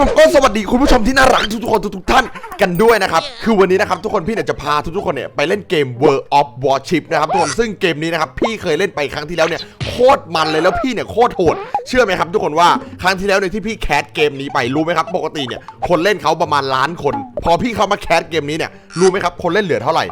ผมก็สวัสดีคุณผู้ชมที่น่ารักทุกๆคนทุกๆท่านกันด้วยนะครับ คือวันนี้นะครับทุกคนพี่เนี่ยจะพาทุกๆคนเนี่ยไปเล่นเกม World of Warship นะครับทุกคนซึ่งเกมนี้นะครับพี่เคยเล่นไปครั้งที่แล้วเนี่ยโคตรมันเลยแล้วพี่เนี่ยโคตรโหด เชื่อไหมครับ ทุกคนว่าครั้งที่แล้วเนี่ยที่พี่แคสเกมนี้ไปรู้ไหมครับ ปกติเนี่ยคนเล่นเขาประมาณล้านคน พอพี่เข้ามาแคสเกมนี้เนี่ยรู้ไหมครับคนเล่นเหลือเท่าไหร่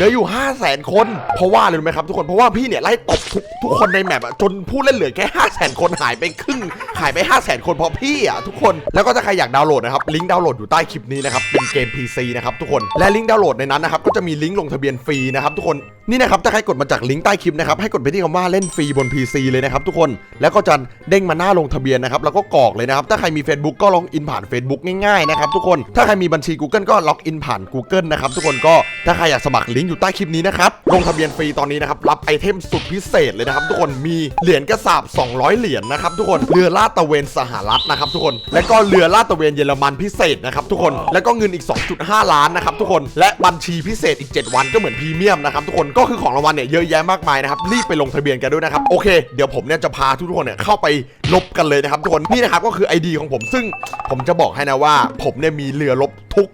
เหลืออยู่ 5 0 0แสนคน เพราะว่าเลยรู้ไหมครับทุกคน เพราะว่าพี่เนี่ยไล่ตบทุกทุกคนในแมปอะจนผู้เล่นเหลือแค่ 5 0 0แสนคนหายไปครึ่ง หายไป 5 0 0แสนคนเพราะพี่อะทุกคน แล้วก็ถ้าใครอยากดาวน์โหลดนะครับ ลิงก์ดาวน์โหลดอยู่ใต้คลิปนี้นะครับ เป็นเกม PC นะครับทุกคน และลิงก์ดาวน์โหลดในนั้นนะครับ ก็จะมีลิงก์ลงทะเบียนฟรีนะครับทุกคนนี่นะครับถ้าใครกดมาจากลิงก์ใต้คลิปนะครับให้กดไปที่คำว่าเล่นฟรีบน PC เลยนะครับทุกคนแล้วก็จะเด้งมาหน้าลงทะเบียนนะครับแล้วก็กรอกเลยนะครับถ้าใครมี Facebook ก็ล็อกอินผ่าน Facebook ง่ายๆนะครับทุกคนถ้าใครมีบัญชี Google ก็ล็อกอินผ่าน Google นะครับทุกคนก็ถ้าใครอยากสมัครลิงก์อยู่ใต้คลิปนี้นะครับลงทะเบียนฟรีตอนนี้นะครับรับไอเทมสุดพิเศษเลยนะครับทุกคนมีเหรียญกระสาบ 200 เหรียญนะครับทุกคนเรือลาดตะเวนสหรัฐนะครับทุกคนและก็เรือลาดตะเวนเยอรมันพิเศษนะครับทุกคนแล้วก็เงินอีก 2.5 ล้านนะครับทุกคนและบัญชีพิเศษอีก 7 วันก็เหมือนพรีเมียมนะครับทุกคนก็คือของรางวัลเนี่ยเยอะแยะมากมายนะครับรีบไปลงทะเบียนกันด้วยนะครับโอเคเดี๋ยวผมเนี่ยจะพาทุกๆคนเนี่ยเข้าไปลบกันเลยนะครับทุกคนนี่นะครับก็คือ ID ของผมซึ่งผมจะบอกให้นะว่า ผมเนี่ยมีเรือลบทุก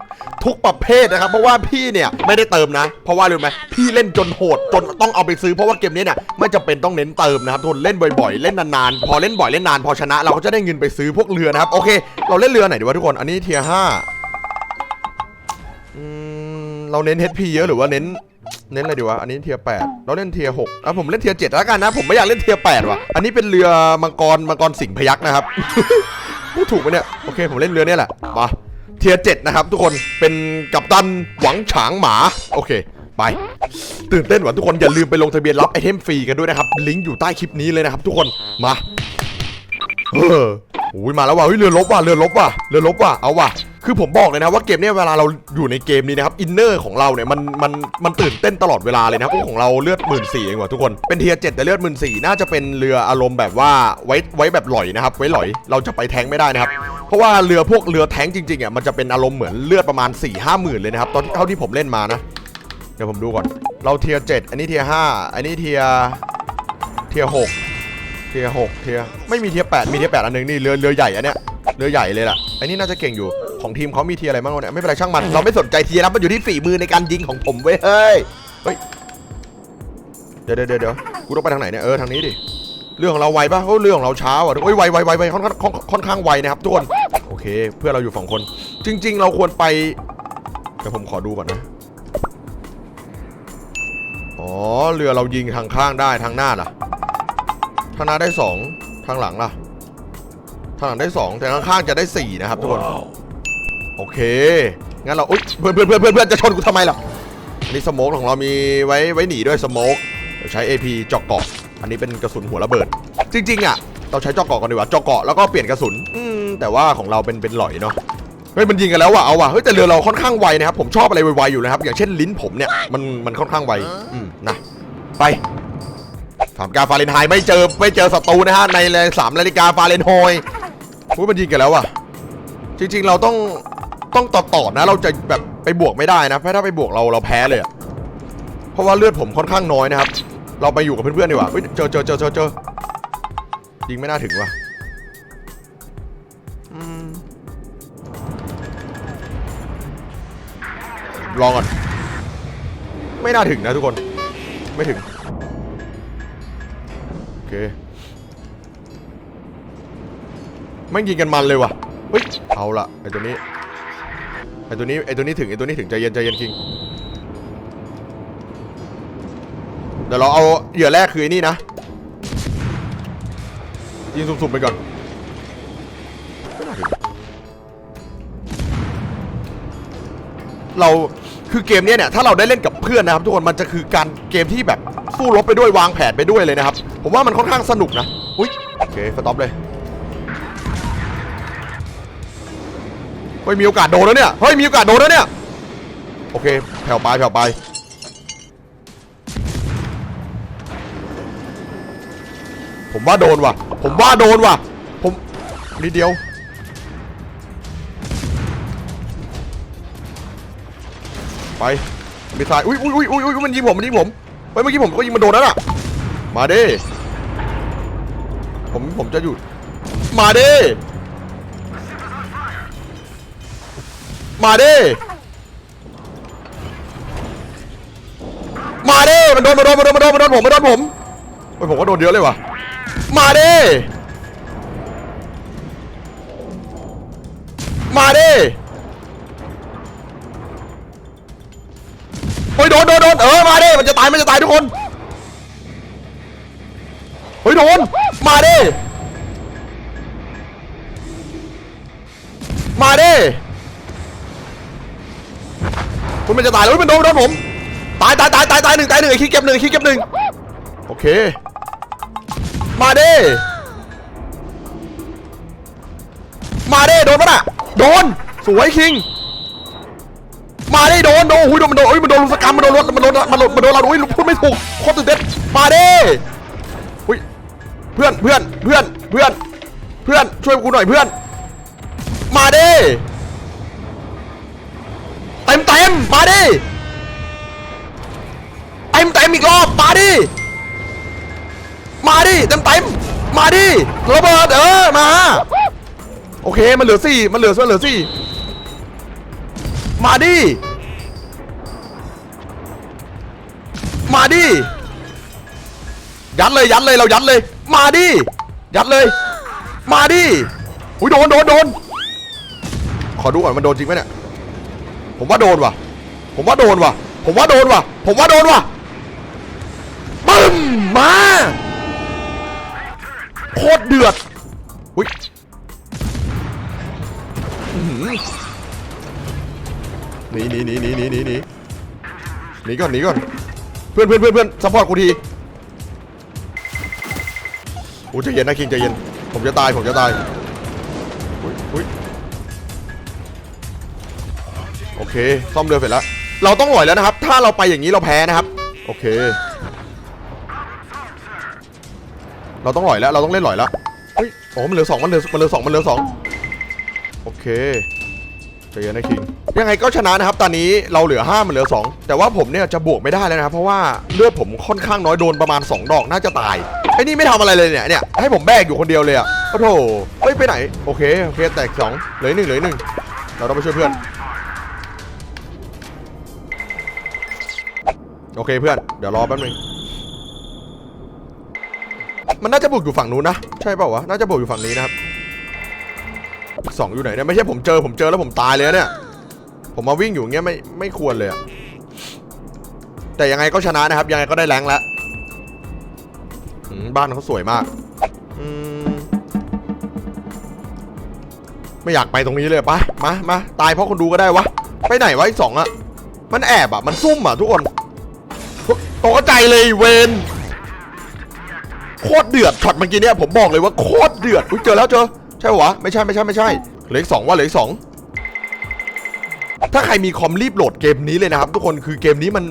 ทุกประเภทนะครับ เพราะว่าพี่เนี่ยไม่ได้เติมนะ เพราะว่ารู้ไหมพี่เล่นจนโหดจนต้องเอาไปซื้อเพราะว่าเกมนี้เนี่ยไม่จำเป็นต้องเน้นเติมนะครับทุกคนเล่นบ่อยๆ เล่นนานๆ พอเล่นบ่อยเล่นนานพอชนะ เราก็จะได้เงินไปซื้อพวกเรือนะครับโอเค เราเล่นเรือไหนดีวะทุกคนอันนี้เทียห้าเราเน้น HP เยอะหรือว่าเน้น เน้นอะไรดีวะ อันนี้เทียแปดเราเล่นเทียหกอะผมเล่นเทียเจ็ดแล้วกันนะ ผมไม่อยากเล่นเทียแปดว่ะ อันนี้เป็นเรือมังกรมังกรสิงห์พยักนะครับ พูดถูกไหมเนี่ย โอเค ผมเล่นเรือเนี่ยแหละ มาเทียเจ็ดนะครับ ทุกคน เป็นกัปตันหวังฉางหมา โอเค ไป ตื่นเต้นว่ะทุกคน อย่าลืมไปลงทะเบียนรับไอเทมฟรีกันด้วยนะครับ ลิงก์อยู่ใต้คลิปนี้เลยนะครับ ทุกคน มา เออโอ้ยมาแล้วว่ะเฮ้ยเรือลบว่ะ เรือลบว่ะ เรือลบว่ะ เอาว่ะ คือผมบอกเลยนะว่าเกมเนี้ยเวลาเราอยู่ในเกมนี้นะครับอินเนอร์ของเราเนี่ยมันมันมันตื่นเต้นตลอดเวลาเลยนะพวกของเราเลือดหมื่นสี่เองว่ะทุกคนเป็นเทียเจ็ดแต่เลือดหมื่นสี่น่าจะเป็นเรืออารมณ์แบบว่าไว้ไว้แบบหลอยนะครับไว้หลอยเราจะไปแทงไม่ได้นะครับเพราะว่าเรือพวกเรือแทงจริงๆอะมันจะเป็นอารมณ์เหมือนเลือดประมาณ4ี่ห้าหมื่นเลยนะครับตอนเท่าที่ผมเล่นมานะเดี๋ยวผมดูก่อน เราเทียเจ็ดอันนี้เทียห้าอันนี้เทียเทียหกเทียหกเทียไม่มีเทียแปดมีเทียแปดอันหนึงนี่เรือเรือใหญ่อันเนี้ยเรือใหญ่เลยล่ะอันนี้น่าจะเก่งอยู่ ของทีมเขามีเทียอะไรบ้างเนี่ยไม่เป็นไรช่างมันเราไม่สนใจเทียนะมันอยู่ที่ฝีมือในการยิงของผมเว้ยเฮ้ยเฮ้ยเดี๋ยวเดี๋ยวเดี๋ยวกูต้องไปทางไหนเนี่ยเออทางนี้ดิเรื่องของเราไวปะเรื่องของเราช้าว่ะโอ้ยไวไวไวไวค่อนข้างค่อนข้างไวนะครับทุกคนโอเค เพื่อเราอยู่สองคน จริง ๆ เราควรไปเดี๋ยวผมขอดูก่อนนะอ๋อเรือเรายิงทางข้างได้ทางหน้าล่ะทางหน้าได้สองทางหลังล่ะทางหลังได้สองแต่ข้างๆจะได้สี่นะครับทุกคน โอเค งั้นเราอุ๊ยเพื่อนเพื่อนเพื่อนเพื่อนจะชนกูทำไมล่ะอันนี้สโมกของเรามีไว้ไว้หนีด้วยสโมกเดี๋ยวใช้ AP เจาะเกาะ อันนี้เป็นกระสุนหัวระเบิด จริง ๆ อะ เราใช้เจาะเกาะกันดีกว่าเจาะเกาะแล้วก็เปลี่ยนกระสุน อืม แต่ว่าของเราเป็นเป็นหลอยเนาะ เฮ้ย มันยิงกันแล้วว่ะ เอาว่ะ เฮ้ย แต่เรือเราค่อนข้างไวนะครับ ผมชอบอะไรไวๆอยู่นะครับ อย่างเช่นลิ้นผมเนี่ย มันมันค่อนข้างไว อืม นะ ไปถามกาฟาเรนไฮไม่เจอไม่เจอศัตรูนะฮะในสามนาฬิกาฟาเรนไฮต์พูมันยิงกันแล้วว่ะ จริง ๆ เราต้อง ต้องต่อต่อนะ เราจะแบบไปบวกไม่ได้นะเพราะถ้าไปบวกเราเราแพ้เลยอะเพราะว่าเลือดผมค่อนข้างน้อยนะครับ เราไปอยู่กับเพื่อนๆดีกว่าเจอเจอเจอเจอเจอยิงไม่น่าถึงว่ะลองก่อน ไม่น่าถึงนะทุกคน ไม่ถึง โอเคไม่ยิงกันมันเลยว่ะ เฮ้ย เอาละไอ้ตัวนี้ ไอตัวนี้ไอตัวนี้ถึงไอตัวนี้ถึงใจเย็นใจเย็นคิงเดี๋ยวเราเอาเหยื่อแรกคือไอ้นี่นะยิงสุ่มๆไปก่อนเราคือเกมนี้เนี่ยถ้าเราได้เล่นกับเพื่อนนะครับ ทุกคนมันจะคือการเกมที่แบบสู้รบไปด้วยวางแผนไปด้วยเลยนะครับ ผมว่ามันค่อนข้างสนุกนะอุ้ยโอเคสต็อปเลย เฮ้ยมีโอกาสโดนแล้วเนี่ยเฮ้ยมีโอกาสโดนแล้วเนี่ยโอเคแผ่วไปแผ่วไปผมว่าโดนว่ะ ผมว่าโดนว่ะ ผมนิดเดียว ไปมีสายอุ้ยอุ้ยอุ้ยอุ้ยมันยิงผมมันยิงผมเฮ้ยเมื่อกี้ผมก็ยิงมันโดนแล้วน่ะ มาเดิผมผมจะหยุดมาเดิ มาดิมาดิมันโดนมันโดนมันโดนมันโดนมันโดนผมมันโดนผมโอ้ยผมก็โดนเยอะเลยว่ะมาดิมาดิโอ้ยโดนโดนโดนเออมาดิมันจะตายมันจะตายทุกคนเฮ้ยโดนมาดิมาดิ คุณมันจะตายแล้วเฮ้ยมันโดนโดนผม ตายตายตายตายตายหนึ่งตายหนึ่งไอ้ขี้เก็บหนึ่งไอ้ขี้เก็บหนึ่งโอเค มาเดิมาเดิโดนปะน่ะโดน สวยคิง มาดิโดนโดนอุ้ยโดนมันโดนอุ้ยมันโดนลุมสกรรมมันโดนรถมันโดนมันโดนมันโดนเราอุ้ยพูดไม่ถูกโคตรตื่นเต้นมาเดิอุ้ยเพื่อนเพื่อนเพื่อนเพื่อน เพื่อนช่วยกูหน่อยเพื่อน มาเต็ มาดิเต็มเต็มอีกรอบมาดิมาดิเต็มเต็มมาดิระเบิดเออมาโอเคมันเหลือสี่มันเหลือมันเหลือสี่มาดิมาดิยัดเลยยัดเลยเรายัดเลย มาดิยัดเลย มาดิอุ้ยโดนโดนโดนขอดูก่อนมันโดนจริงไหมเนี่ยผมว่าโดนว่ะ ผมว่าโดนว่ะ ผมว่าโดนว่ะ ผมว่าโดนว่ะปึ้มมาโคตรเดือดอุ้ยหนีหนีหนีหนีหนีหนีหนีหนีก่อนหนีก่อนเพื่อนเพื่อนเพื่อนเพื่อนซัพพอร์ตกูทีโอ้ใจเย็นนะคิงใจเย็นผมจะตายผมจะตายอุ๊ยอุ๊ยโอเคซ่อมเรือเสร็จแล้ว เราต้องหล่อยแล้วนะครับ ถ้าเราไปอย่างนี้เราแพ้นะครับ โอเค เราต้องหล่อยแล้ว เราต้องเล่นหล่อยแล้ว เฮ้ย โอ้มันเหลือสองมันเหลือมันเหลือสองมันเหลือสองโอเคใจเย็นนะคิงยังไงก็ชนะนะครับ ตอนนี้เราเหลือ 5 มันเหลือ 2 แต่ว่าผมเนี่ยจะบวกไม่ได้แล้วนะครับ เพราะว่าเลือดผมค่อนข้างน้อยโดนประมาณ 2 ดอกน่าจะตาย ไอ้นี่ไม่ทำอะไรเลยเนี่ยเนี่ยให้ผมแบกอยู่คนเดียวเลยอะโอ้โหเฮ้ยไปไหน โอเค โอเค แตกสองเหลือหนึ่งเหลือหนึ่งเราต้องไปช่วยเพื่อน โอเคเพื่อน เดี๋ยวรอแป๊บนึง มันน่าจะบุกอยู่ฝั่งนู้นนะ ใช่เปล่าวะ น่าจะบุกอยู่ฝั่งนี้นะครับสองอยู่ไหนเนี่ยไม่ใช่ผมเจอผมเจอแล้วผมตายเลยเนี่ย ผมมาวิ่งอยู่เงี้ยไม่ไม่ควรเลยอะแต่ยังไงก็ชนะนะครับ ยังไงก็ได้แรงแล้วบ้านเขาสวยมากไม่อยากไปตรงนี้เลยไปมามาตายเพราะคนดูก็ได้วะ ไปไหนวะไอีกสองอะมันแอบอะมันซุ่มอะทุกคน ตกใจเลยเวนโคตรเดือดช็อตเมื่อกี้เนี่ยผมบอกเลยว่าโคตรเดือดอุ๊ยเจอแล้วเจอใช่ปะวะไม่ใช่ไม่ใช่ไม่ใช่เหลือสองว่าเหลือสองถ้าใครมีคอมรีบโหลดเกมนี้เลยนะครับ ทุกคนคือเกมนี้มัน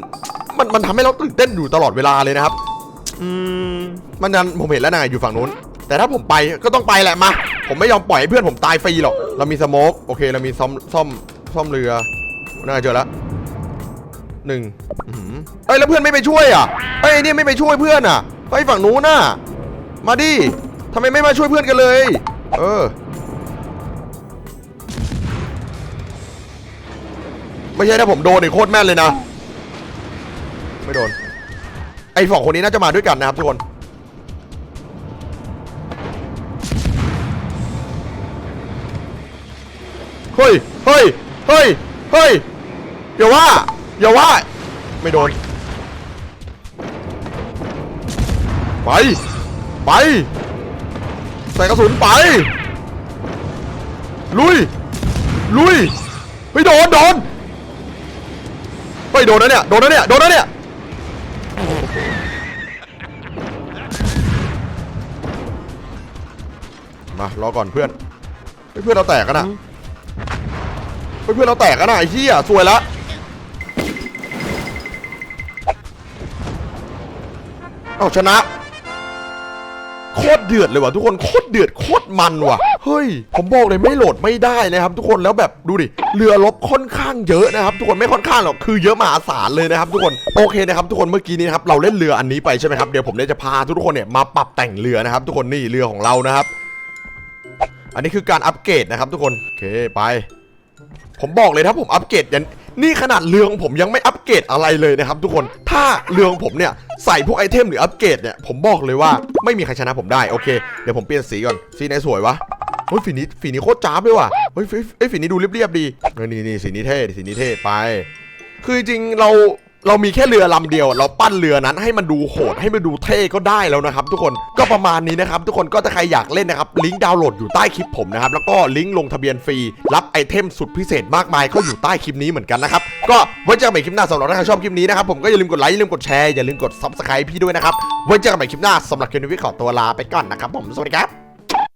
มันมันทำให้เราตื่นเต้นอยู่ตลอดเวลาเลยนะครับ อืมมันนั้นผมเห็นแล้วนายอยู่ฝั่งนู้น แต่ถ้าผมไปก็ต้องไปแหละมา ผมไม่ยอมปล่อยให้เพื่อนผมตายฟรีหรอก เรามีสโมกโอเค เรามีซ่อมซ่อมซ่อมเรือน่าเจอแล้ว หนึ่งอื้อหือเอ้ยแล้วเพื่อนไม่ไปช่วยอะเอ้ยไอ้นี่ไม่ไปช่วยเพื่อนอะไปฝั่งนู้นน่ะ มาดิทำไมไม่มาช่วยเพื่อนกันเลย เออ ไม่ใช่ถ้าผมโดนอีกโคตรแม่นเลยนะ ไม่โดน ไอ้สองคนนี้น่าจะมาด้วยกันนะครับทุกคน เฮ้ย เฮ้ย เฮ้ย เฮ้ยอย่าว่า อย่าว่า ไม่โดน ไป ไป ใส่กระสุนไป ลุย ลุยไปโดน โดนไปโดนนะเนี่ย โดนนะเนี่ย โดนนะเนี่ยมารอก่อนเพื่อนเพื่อนเราแตกกันนะเพื่อนเราแตกกันนะไอ้เหี้ยสวยละ เอาชนะ โคตรเดือดเลยว่ะทุกคนโคตรเดือดโคตรมันว่ะ เฮ้ย ผมบอกเลยไม่โหลดไม่ได้นะครับ ทุกคนแล้วแบบดูดิเรือรบค่อนข้างเยอะนะครับ ทุกคนไม่ค่อนข้างหรอกคือเยอะมหาศาลเลยนะครับ ทุกคนโอเคนะครับทุกคนเมื่อกี้นี้นะครับเราเล่นเรืออันนี้ไปใช่ไหมครับเดี๋ยวผมเนี่ยจะพาทุกคนเนี่ยมาปรับแต่งเรือนะครับ ทุกคนนี่เรือของเรานะครับ อันนี้คือการอัปเกรดนะครับ ทุกคนโอเคไป ผมบอกเลยถ้าผมอัปเกรดยัน นี่ขนาดเรืองผมยังไม่อัปเกรดอะไรเลยนะครับทุกคน ถ้าเรืองผมเนี่ยใส่พวกไอเทมหรืออัปเกรดเนี่ยผมบอกเลยว่าไม่มีใครชนะผมได้โอเค เดี๋ยวผมเปลี่ยนสีก่อนสีไหนสวยวะเฮ้ยฝีนี้ฝีนี้โคตรจ้าบเลยว่ะเฮ้ยฝีนี้ดูเรียบๆดีนี่นี่สีนี้เท่สีนี้เท่ไป คือจริงเรา เรามีแค่เรือลำเดียว เราปั้นเรือนั้นให้มันดูโหดให้มันดูเท่ก็ได้แล้วนะครับ ทุกคนก็ประมาณนี้นะครับ ทุกคนก็ถ้าใครอยากเล่นนะครับลิงก์ดาวน์โหลดอยู่ใต้คลิปผมนะครับแล้วก็ลิงก์ลงทะเบียนฟรีรับไอเทมสุดพิเศษมากมายก็อยู่ใต้คลิปนี้เหมือนกันนะครับก็ไว้เจอกันใหม่คลิปหน้าสำหรับใครชอบคลิปนี้นะครับผมก็อย่าลืมกดไลค์อย่าลืมกดแชร์อย่าลืมกด subscribe พี่ด้วยนะครับไว้เจอกันใหม่คลิปหน้าสำหรับคลิปนี้ขอตัวลาไปก่อนนะครับผมสวัสดีครับ